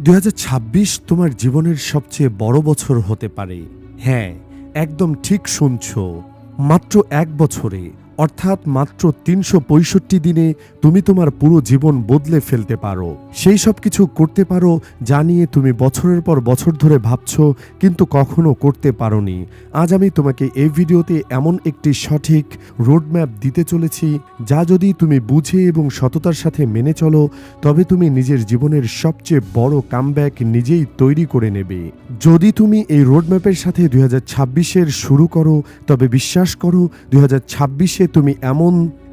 দু হাজার ছাব্বিশ তোমার জীবনের সবচেয়ে বড় বছর হতে পারে। হ্যাঁ একদম ঠিক শুনছ। মাত্র এক বছরে অর্থাৎ মাত্র তিনশো পঁয়ষট্টি দিনে তুমি তোমার পুরো জীবন বদলে ফেলতে পারো। সেই সব কিছু করতে পারো যা নিয়ে তুমি বছরের পর বছর ধরে ভাবছ, কিন্তু কখনো করতে পারোনি। আজ আমি তোমাকে এই ভিডিওতে এমন একটি সঠিক রোডম্যাপ দিতে চলেছি, যা যদি তুমি বুঝে এবং সততার সাথে মেনে চলো, তবে তুমি নিজের জীবনের সবচেয়ে বড় কামব্যাক নিজেই তৈরি করে নেবে। যদি তুমি এই রোডম্যাপের সাথে দুই হাজার শুরু করো, তবে বিশ্বাস করো, দুই হাজার তুমি এমন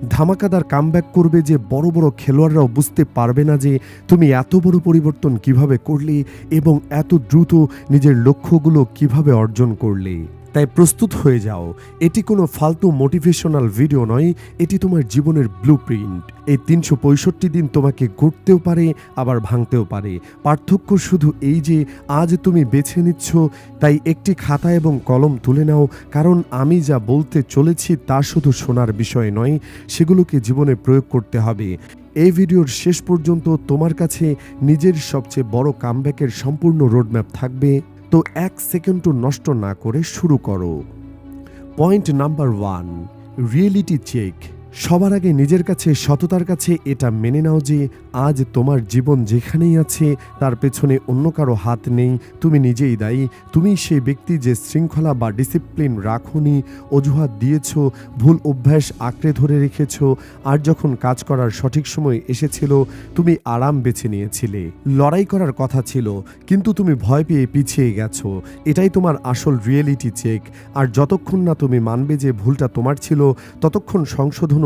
ধামাকাদার কামব্যাক করবে যে বড় বড় খেলোয়াড়রাও বুঝতে পারবে না যে তুমি এত বড় পরিবর্তন কীভাবে করলে এবং এত দ্রুত নিজের লক্ষ্যগুলো কীভাবে অর্জন করলে। তাই প্রস্তুত হয়ে যাও। এটি কোনো ফালতু মোটিভেশনাল ভিডিও নয়, এটি তোমার জীবনের ব্লু প্রিন্ট এই তিনশো পঁয়ষট্টি দিন তোমাকে গড়তেও পারে, আবার ভাঙতেও পারে। পার্থক্য শুধু এই যে, আজ তুমি বেছে নিচ্ছ, তাই একটি খাতা এবং কলম তুলে নাও, কারণ আমি যা বলতে চলেছি তা শুধু শোনার বিষয় নয়, সেগুলোকে জীবনে প্রয়োগ করতে হবে। এই ভিডিওর শেষ পর্যন্ত তোমার কাছে নিজের সবচেয়ে বড় কামব্যাকের সম্পূর্ণ রোডম্যাপ থাকবে। তো এক সেকেন্ডও নষ্ট না করে শুরু করো। Point number one reality check সবার আগে নিজের কাছে, সততার কাছে এটা মেনে নাও যে আজ তোমার জীবন যেখানেই আছে, তার পেছনে অন্য কারও হাত নেই। তুমি নিজেই দায়ী। তুমি সেই ব্যক্তি যে শৃঙ্খলা বা ডিসিপ্লিন রাখুনি, অজুহাত দিয়েছ, ভুল অভ্যাস আঁকড়ে ধরে রেখেছ, আর যখন কাজ করার সঠিক সময় এসেছিল, তুমি আরাম বেছে নিয়েছিলে। লড়াই করার কথা ছিল, কিন্তু তুমি ভয় পেয়ে পিছিয়ে গেছো। এটাই তোমার আসল রিয়েলিটি চেক আর যতক্ষণ না তুমি মানবে যে ভুলটা তোমার ছিল, ততক্ষণ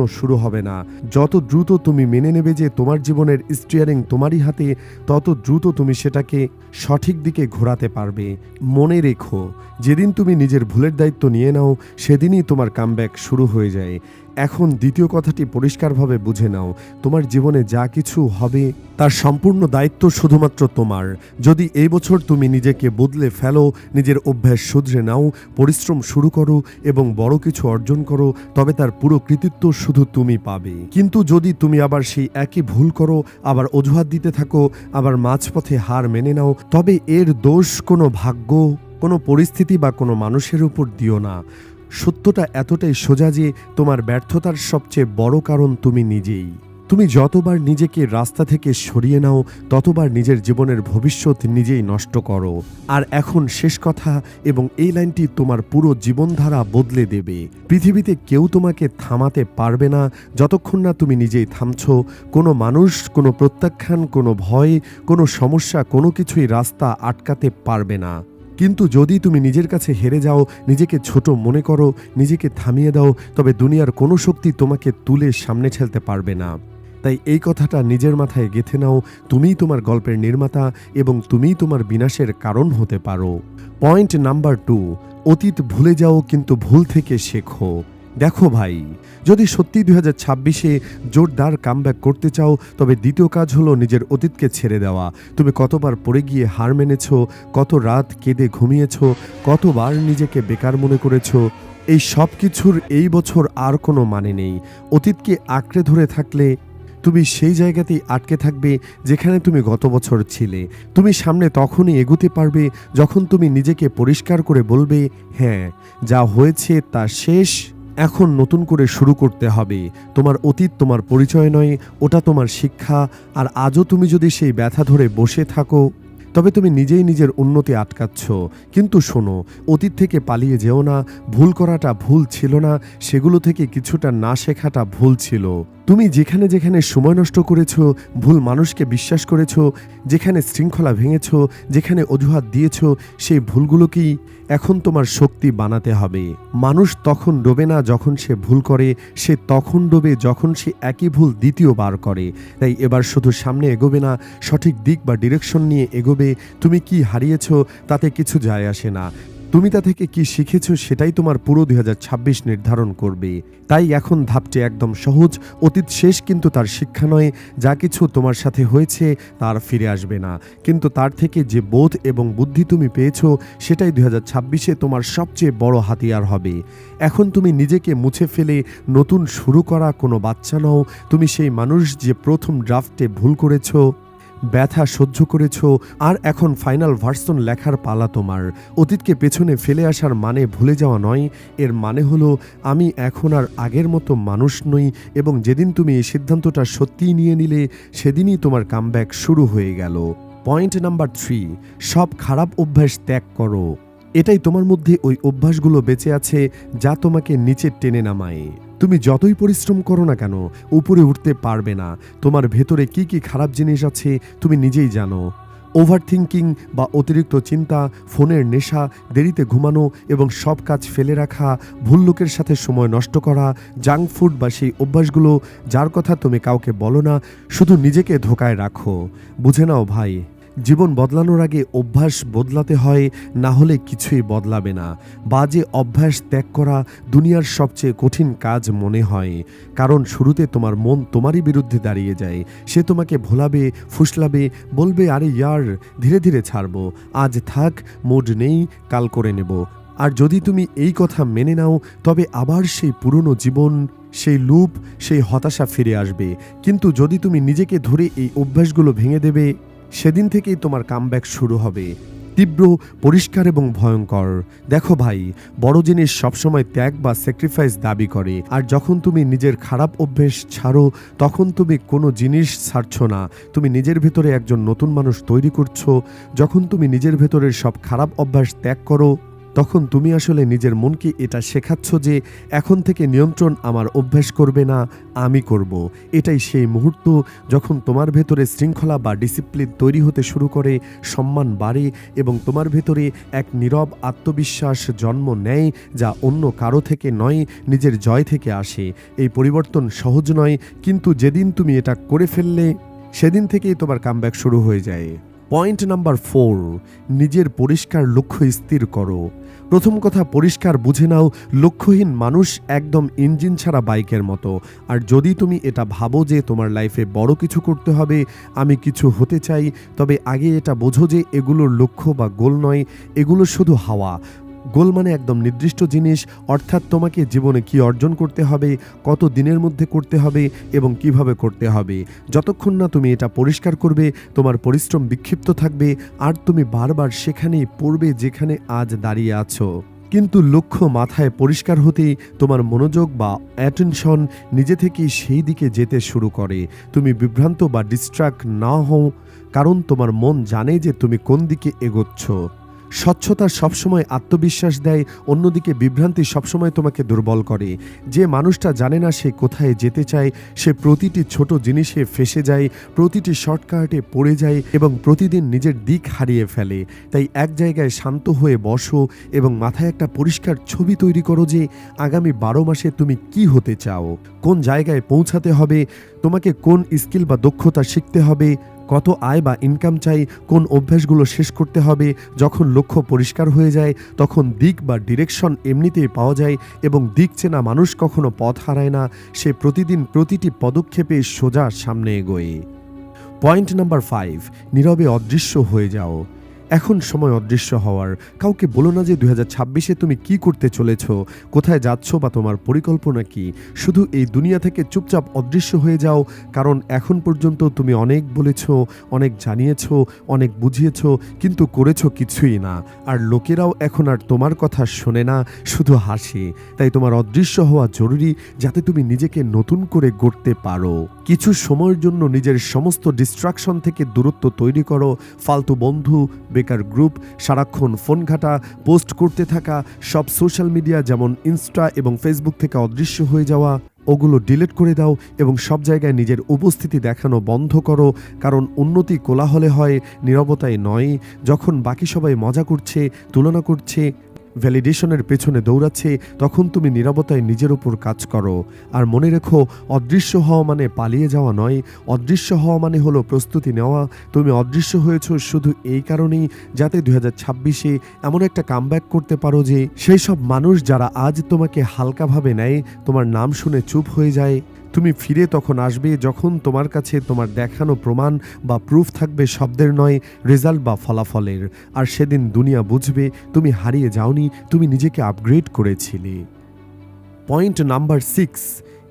সংশোধনও শুরু হবে না। যত দ্রুত তুমি মেনে নেবে যে তোমার জীবনের স্টিয়ারিং তোমারই হাতে, তত দ্রুত তুমি সেটাকে সঠিক দিকে ঘোরাতে পারবে। মনে রেখো, যেদিন তুমি নিজের ভুলের দায়িত্ব নিয়ে নাও, সেদিনই তোমার কামব্যাক শুরু হয়ে যায়। এখন দ্বিতীয় কথাটি পরিষ্কারভাবে বুঝে নাও। তোমার জীবনে যা কিছু হবে, তার সম্পূর্ণ দায়িত্ব শুধুমাত্র তোমার। যদি এই বছর তুমি নিজেকে বদলে ফেলো, নিজের অভ্যাস শুধরে নাও, পরিশ্রম শুরু করো এবং বড় কিছু অর্জন করো, তবে তার পুরো কৃতিত্ব শুধু তুমি পাবে। কিন্তু যদি তুমি আবার সেই একই ভুল করো, আবার অজুহাত দিতে থাকো, আবার মাঝপথে হার মেনে নাও, তবে এর দোষ কোনো ভাগ্য, কোনো পরিস্থিতি বা কোনো মানুষের উপর দিও না। সত্যটা এতটাই সোজা যে তোমার ব্যর্থতার সবচেয়ে বড় কারণ তুমি নিজেই। তুমি যতবার নিজেকে রাস্তা থেকে সরিয়ে নাও, ততবার নিজের জীবনের ভবিষ্যৎ নিজেই নষ্ট করো। আর এখন শেষ কথা, এবং এই লাইনটি তোমার পুরো জীবনধারা বদলে দেবে। পৃথিবীতে কেউ তোমাকে থামাতে পারবে না, যতক্ষণ না তুমি নিজেই থামছ। কোনো মানুষ, কোনো প্রত্যাখ্যান, কোনো ভয়, কোনো সমস্যা, কোনো কিছুই রাস্তা আটকাতে পারবে না। কিন্তু যদি তুমি নিজের কাছে হেরে যাও, নিজেকে ছোট মনে করো, নিজেকে থামিয়ে দাও, তবে দুনিয়ার কোনো শক্তি তোমাকে তুলে সামনে ঠেলতে পারবে না। তাই এই কথাটা নিজের মাথায় গেথে নাও, তুমিই তোমার গল্পের নির্মাতা এবং তুমিই তোমার বিনাশের কারণ হতে পারো। পয়েন্ট নাম্বার টু, অতীত ভুলে যাও কিন্তু ভুল থেকে শেখো। দেখো ভাই, যদি সত্যি দুই হাজার ছাব্বিশে জোরদার কামব্যাক করতে চাও, তবে দ্বিতীয় কাজ হলো নিজের অতীতকে ছেড়ে দেওয়া। তুমি কতবার পড়ে গিয়ে হার মেনেছ, কত রাত কেঁদে ঘুমিয়েছ, কতবার নিজেকে বেকার মনে করেছ, এই সব কিছুর এই বছর আর কোনো মানে নেই। অতীতকে আঁকড়ে ধরে থাকলে তুমি সেই জায়গাতেই আটকে থাকবে যেখানে তুমি গত বছর ছিলে। তুমি সামনে তখনই এগুতে পারবে যখন তুমি নিজেকে পরিষ্কার করে বলবে হ্যাঁ যা হয়েছে তা শেষ। এখন নতুন করে শুরু করতে হবে। তোমার অতীত তোমার পরিচয় নয়, ওটা তোমার শিক্ষা, আর আজও তুমি যদি সেই ব্যথা ধরে বসে থাকো, তবে তুমি নিজেই নিজের উন্নতি আটকাচ্ছ। কিন্তু শোনো, অতীত থেকে পালিয়ে যেও না, ভুল করাটা ভুল ছিল না, সেগুলো থেকে কিছুটা না শেখাটা ভুল ছিল। তুমি যেখানে যেখানে সময় নষ্ট করেছ, ভুল মানুষকে বিশ্বাস করেছ, যেখানে শৃঙ্খলা ভেঙেছ, যেখানে অজুহাত দিয়েছ, সেই ভুলগুলোকেই এখন তোমার শক্তি বানাতে হবে। মানুষ তখন ডোবে না যখন সে ভুল করে, সে তখন ডোবে যখন সে একই ভুল দ্বিতীয়বার করে। তাই এবার শুধু সামনে এগোবে না, সঠিক দিক বা ডিরেকশন নিয়ে এগোবে, তুমি কি হারিয়েছ তাতে কিছু যায় আসে না। তুমি তা থেকে কি শিখেছ সেটাই তোমার পুরো দুই হাজার ছাব্বিশ নির্ধারণ করবে। তাই এখন ধাপটি একদম সহজ, অতীত শেষ কিন্তু তার শিক্ষা নয়। যা কিছু তোমার সাথে হয়েছে তার ফিরে আসবে না। কিন্তু তার থেকে যে বোধ এবং বুদ্ধি তুমি পেয়েছ সেটাই দুই হাজার ছাব্বিশে তোমার সবচেয়ে বড় হাতিয়ার হবে। এখন তুমি নিজেকে মুছে ফেলে, নতুন শুরু করা কোনো বাচ্চা নও। তুমি সেই মানুষ যে প্রথম ড্রাফটে ভুল করেছ। ব্যথা সহ্য করেছ আর এখন ফাইনাল ভার্সন লেখার পালা তোমার। অতীতকে পেছনে ফেলে আসার মানে ভুলে যাওয়া নয়, এর মানে হলো আমি এখন আর আগের মতো মানুষ নই এবং যেদিন তুমি এই সিদ্ধান্তটা সত্যিই নিয়ে নিলে, সেদিনই তোমার কামব্যাক শুরু হয়ে গেল। পয়েন্ট নাম্বার থ্রি সব খারাপ অভ্যাস ত্যাগ করো। এটাই তোমার মধ্যে ওই অভ্যাসগুলো বেঁচে আছে যা তোমাকে নিচে টেনে নামায়। তুমি যতই পরিশ্রম করো না কেন, উপরে উঠতে পারবে না। তোমার ভেতরে কি কি খারাপ জিনিস আছে, তুমি নিজেই জানো। ওভার থিঙ্কিং বা অতিরিক্ত চিন্তা, ফোনের নেশা, দেরিতে ঘুমানো এবং সব কাজ ফেলে রাখা, ভুল লোকের সাথে সময় নষ্ট করা জাঙ্ক ফুড বা সেই অভ্যাসগুলো, যার কথা তুমি কাউকে বলো না, শুধু নিজেকে ধোকায় রাখো। বুঝে নাও ভাই। জীবন বদলানোর আগে অভ্যাস বদলাতে হয়, না হলে কিছুই বদলাবে না। বাজে অভ্যাস ত্যাগ করা দুনিয়ার সবচেয়ে কঠিন কাজ মনে হয়। কারণ শুরুতে তোমার মন তোমারই বিরুদ্ধে দাঁড়িয়ে যায়। সে তোমাকে ভোলাবে, ফুসলাবে, বলবে, আরে ইয়ার, ধীরে ধীরে ছাড়বো। আজ থাক, মুড নেই, কাল করে নেব। আর যদি তুমি এই কথা মেনে নাও, তবে আবার সেই পুরনো জীবন, সেই লুপ, সেই হতাশা ফিরে আসবে। কিন্তু যদি তুমি নিজেকে ধরে এই অভ্যাসগুলো ভেঙে দেবে সেদিন থেকেই তোমার কামব্যাক শুরু হবে। তীব্র, পরিষ্কার এবং ভয়ঙ্কর। দেখো ভাই, বড় জিনিস সবসময় ত্যাগ বা স্যাক্রিফাইস দাবি করে। আর যখন তুমি নিজের খারাপ অভ্যেস ছাড়ো, তখন তুমি কোনো জিনিস ছাড়ছ না। তুমি নিজের ভেতরে একজন নতুন মানুষ তৈরি করছ। যখন তুমি নিজের ভেতরের সব খারাপ অভ্যাস ত্যাগ করো তখন তুমি আসলে নিজের মনকে এটা শেখাচ্ছ যে এখন থেকে নিয়ন্ত্রণ আমার অভ্যাস করবে না, আমি করব। এটাই সেই মুহূর্ত যখন তোমার ভেতরে শৃঙ্খলা বা ডিসিপ্লিন তৈরি হতে শুরু করে, সম্মান বাড়ে এবং তোমার ভেতরে এক নীরব আত্মবিশ্বাস জন্ম নেয় যা অন্য কারও থেকে নয়, নিজের জয় থেকে আসে। এই পরিবর্তন সহজ নয়, কিন্তু যেদিন তুমি এটা করে ফেললে, সেদিন থেকেই তোমার কামব্যাক শুরু হয়ে যায়। পয়েন্ট নাম্বার ফোর, নিজের পরিষ্কার লক্ষ্য স্থির করো। প্রথম কথা, পরিষ্কার বুঝে নাও, লক্ষ্যহীন মানুষ একদম ইঞ্জিন ছাড়া বাইকের মতো। আর যদি তুমি এটা ভাবো যে তোমার লাইফে বড় কিছু করতে হবে, আমি কিছু হতে চাই, তবে আগে এটা বোঝো যে এগুলোর লক্ষ্য বা গোল নয়, এগুলো শুধু হাওয়া। গোল মানে একদম নির্দিষ্ট জিনিস, অর্থাৎ তোমাকে জীবনে কি অর্জন করতে হবে, কত দিনের মধ্যে করতে হবে এবং কীভাবে করতে হবে। যতক্ষণ না তুমি এটা পরিষ্কার করবে, তোমার পরিশ্রম বিক্ষিপ্ত থাকবে, আর তুমি বারবার সেখানেই পড়বে যেখানে আজ দাঁড়িয়ে আছো। কিন্তু লক্ষ্য মাথায় পরিষ্কার হতেই তোমার মনোযোগ বা অ্যাটেনশন নিজে থেকেই সেই দিকে যেতে শুরু করে। তুমি বিভ্রান্ত বা ডিস্ট্রাক্ট না হও, কারণ তোমার মন জানে যে তুমি কোন দিকে এগোচ্ছ। স্বচ্ছতা সবসময় আত্মবিশ্বাস দেয়, অন্যদিকে বিভ্রান্তি সবসময় তোমাকে দুর্বল করে। যে মানুষটা জানে না সে কোথায় যেতে চায়, সে প্রতিটি ছোট জিনিসে ফেসে যায়, প্রতিটি শর্টকাটে পড়ে যায় এবং প্রতিদিন নিজের দিক হারিয়ে ফেলে। তাই এক জায়গায় শান্ত হয়ে বসো এবং মাথায় একটা পরিষ্কার ছবি তৈরি করো যে, আগামী বারো মাসে তুমি কি হতে চাও? কোন জায়গায় পৌঁছাতে হবে? তোমাকে কোন স্কিল বা দক্ষতা শিখতে হবে? কত আয় বা ইনকাম চাই, কোন অভ্যাসগুলো শেষ করতে হবে, যখন লক্ষ্য পরিষ্কার হয়ে যায়, তখন দিক বা ডিরেকশন এমনিতেই পাওয়া যায় এবং দিক চেনা মানুষ কখনো পথ হারায় না। সে প্রতিদিন প্রতিটি পদক্ষেপে সোজা সামনে এগোয়। পয়েন্ট নাম্বার ফাইভ নীরবে অদৃশ্য হয়ে যাও। এখন সময় অদৃশ্য হওয়ার। কাউকে বলো না যে হাজার ছাব্বিশে তুমি কি করতে চলেছ, কোথায় যাচ্ছ বা তোমার পরিকল্পনা কি। শুধু এই দুনিয়া থেকে চুপচাপ অদৃশ্য হয়ে যাও, কারণ এখন পর্যন্ত তুমি অনেক বলেছ, অনেক জানিয়েছ, অনেক বুঝিয়েছ, কিন্তু করেছ কিছুই না। আর লোকেরাও এখন আর তোমার কথা শোনে না, শুধু হাসে। তাই তোমার অদৃশ্য হওয়া জরুরি, যাতে তুমি নিজেকে নতুন করে গড়তে পারো। কিছু সময়ের জন্য নিজের সমস্ত ডিস্ট্রাকশন থেকে দূরত্ব তৈরি করো, ফালতু বন্ধু বেকার গ্রুপ সারাক্ষণ ফোন ঘাটা পোস্ট করতে থাকা, সব সোশ্যাল মিডিয়া যেমন ইনস্টা এবং ফেসবুক থেকে অদৃশ্য হয়ে যাওয়া, ওগুলো ডিলিট করে দাও এবং সব জায়গায় নিজের উপস্থিতি দেখানো বন্ধ করো, কারণ উন্নতি কোলাহলে হয়, নিরবতায় নয়। যখন বাকি সবাই মজা করছে, তুলনা করছে ভ্যালিডেশনের পেছনে দৌড়াচ্ছে, তখন তুমি নিরাপত্তায় নিজের ওপর কাজ করো। আর মনে রেখো, অদৃশ্য হওয়া মানে পালিয়ে যাওয়া নয়। অদৃশ্য হওয়া মানে হলো প্রস্তুতি নেওয়া। তুমি অদৃশ্য হয়েছ শুধু এই কারণেই যাতে দু হাজার ছাব্বিশে এমন একটা কামব্যাক করতে পারো যে, সেই সব মানুষ যারা আজ তোমাকে হালকাভাবে নেয়, তোমার নাম শুনে চুপ হয়ে যায়। তুমি ফিরে তখন আসবে যখন তোমার কাছে তোমার দেখানো প্রমাণ বা প্রুফ থাকবে শব্দের নয় রেজাল্ট বা ফলাফলের। আর সেদিন দুনিয়া বুঝবে, তুমি হারিয়ে যাওনি, তুমি নিজেকে আপগ্রেড করেছিলে। পয়েন্ট নাম্বার সিক্স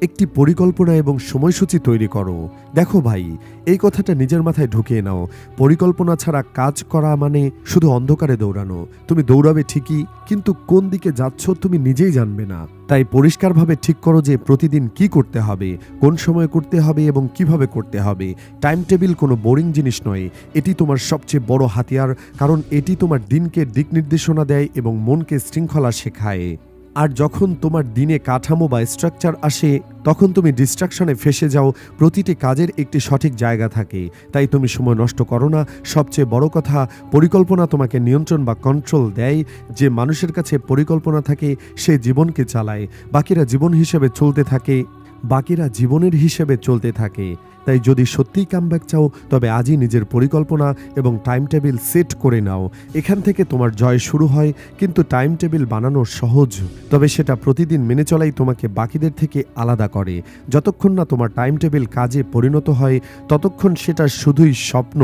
একটি পরিকল্পনা এবং সময়সূচি তৈরি করো। দেখো ভাই, এই কথাটা নিজের মাথায় ঢুকিয়ে নাও। পরিকল্পনা ছাড়া কাজ করা মানে শুধু অন্ধকারে দৌড়ানো। তুমি দৌড়াবে ঠিকই, কিন্তু কোন দিকে যাচ্ছ তুমি নিজেই জানবে না। তাই পরিষ্কারভাবে ঠিক করো যে প্রতিদিন কি করতে হবে, কোন সময় করতে হবে এবং কীভাবে করতে হবে। টাইম টেবিল কোনো বোরিং জিনিস নয়। এটি তোমার সবচেয়ে বড় হাতিয়ার, কারণ এটি তোমার দিনকে দিক নির্দেশনা দেয় এবং মনকে শৃঙ্খলা শেখায়। আর যখন তোমার দিনে কাঠামো বা স্ট্রাকচার আসে, তখন তুমি ডিস্ট্রাকশনে ফেসে যাও। প্রতিটি কাজের একটি সঠিক জায়গা থাকে। তাই তুমি সময় নষ্ট করো না। সবচেয়ে বড় কথা, পরিকল্পনা তোমাকে নিয়ন্ত্রণ বা কন্ট্রোল দেয়। যে মানুষের কাছে পরিকল্পনা থাকে, সে জীবনকে চালায়। বাকিরা জীবন হিসেবে চলতে থাকে। বাকিরা জীবনের হিসেবে চলতে থাকে। তাই যদি সত্যিই কামব্যাক চাও, তবে আজই নিজের পরিকল্পনা এবং টাইম টেবিল সেট করে নাও। এখান থেকে তোমার জয় শুরু হয়, কিন্তু টাইম টেবিল বানানো সহজ। তবে সেটা প্রতিদিন মেনে চলাই তোমাকে বাকিদের থেকে আলাদা করে। যতক্ষণ না তোমার টাইম টেবিল কাজে পরিণত হয়, ততক্ষণ সেটা শুধুই স্বপ্ন,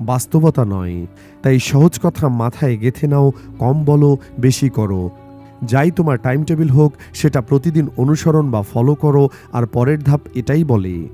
বাস্তবতা নয়। তাই সহজ কথা মাথায় গেথে নাও, কম বলো, বেশি করো। যাই তোমার টাইম টেবিল হোক, সেটা প্রতিদিন অনুসরণ বা ফলো করো, আর পরের ধাপ এটাই বলে।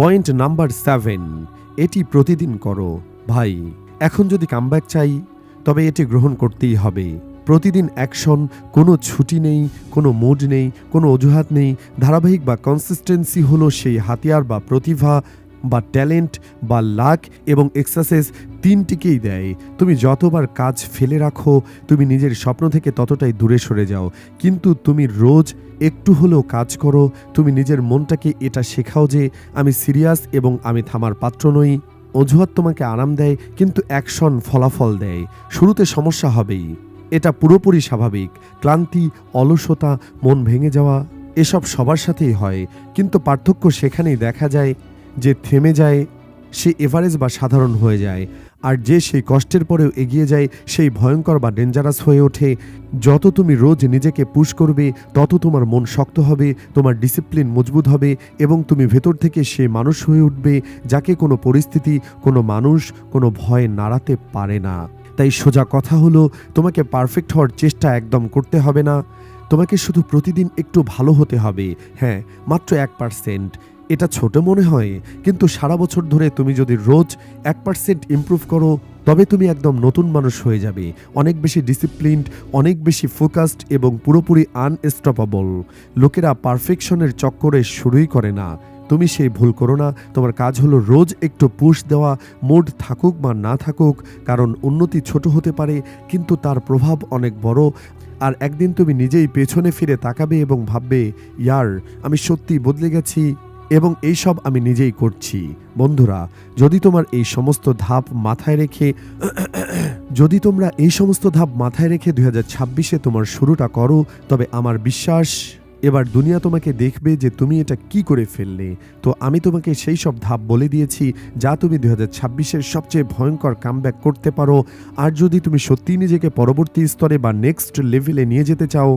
পয়েন্ট নাম্বার সেভেন, এটি প্রতিদিন করো, ভাই। এখন যদি কামব্যাক চাই, তবে এটি গ্রহণ করতেই হবে। প্রতিদিন অ্যাকশন কোনো ছুটি নেই, কোনো মুড নেই, কোনো অজুহাত নেই। ধারাবাহিক বা কনসিস্টেন্সি হলো সেই হাতিয়ার বা প্রতিভা বা ট্যালেন্ট বা লাক এবং এক্সারসাইজ তিনটিকেই দেয়। তুমি যতবার কাজ ফেলে রাখো, তুমি নিজের স্বপ্ন থেকে ততটাই দূরে সরে যাও। কিন্তু তুমি রোজ একটু হলেও কাজ করো, তুমি নিজের মনটাকে এটা শেখাও যে আমি সিরিয়াস এবং আমি থামার পাত্র নই। অজুহাত তোমাকে আরাম দেয়, কিন্তু অ্যাকশন ফলাফল দেয়। শুরুতে সমস্যা হবেই। এটা পুরোপুরি স্বাভাবিক। ক্লান্তি, অলসতা, মন ভেঙে যাওয়া, এসব সবার সাথেই হয়। কিন্তু পার্থক্য সেখানেই দেখা যায় যে থেমে যায় সে এভারেজ বা সাধারণ হয়ে যায়। আর যে সেই কষ্টের পরেও এগিয়ে যায়, সেই ভয়ঙ্কর বা ডেঞ্জারাস হয়ে ওঠে। যত তুমি রোজ নিজেকে পুশ করবে, তত তোমার মন শক্ত হবে, তোমার ডিসিপ্লিন মজবুত হবে এবং তুমি ভেতর থেকে সে মানুষ হয়ে উঠবে যাকে কোনো পরিস্থিতি, কোনো মানুষ, কোনো ভয় নাড়াতে পারে না। তাই সোজা কথা হলো, তোমাকে পারফেক্ট হওয়ার চেষ্টা একদম করতে হবে না। তোমাকে শুধু প্রতিদিন একটু ভালো হতে হবে। হ্যাঁ মাত্র এক পার্সেন্ট এটা ছোট মনে হয়, কিন্তু সারা বছর ধরে তুমি যদি রোজ এক পার্সেন্ট ইম্প্রুভ করো, তবে তুমি একদম নতুন মানুষ হয়ে যাবে। অনেক বেশি ডিসিপ্লিনড অনেক বেশি ফোকাসড এবং পুরোপুরি আনস্টপেবল লোকেরা পারফেকশনের চক্করে শুরুই করে না। তুমি সেই ভুল করো না। তোমার কাজ হলো রোজ একটু পুশ দেওয়া মুড থাকুক বা না থাকুক, কারণ উন্নতি ছোট হতে পারে, কিন্তু তার প্রভাব অনেক বড়। আর একদিন তুমি নিজেই পেছনে ফিরে তাকাবে এবং ভাববে, ইয়ার, আমি সত্যি বদলে গেছি। এবং এই সব আমি নিজেই করছি। বন্ধুরা, যদি তোমার এই সমস্ত ধাপ মাথায় রেখে যদি তোমরা এই সমস্ত ধাপ মাথায় রেখে দুই হাজার ছাব্বিশে তোমার শুরুটা করো, তবে আমার বিশ্বাস, এবার দুনিয়া তোমাকে দেখবে যে তুমি এটা কি করে ফেললে। তো আমি তোমাকে সেই সব ধাপ বলে দিয়েছি, যা তুমি দুই হাজার ছাব্বিশের সবচেয়ে ভয়ঙ্কর কামব্যাক করতে পারো। আর যদি তুমি সত্যিই নিজেকে পরবর্তী স্তরে বা নেক্সট লেভেলে নিয়ে যেতে চাও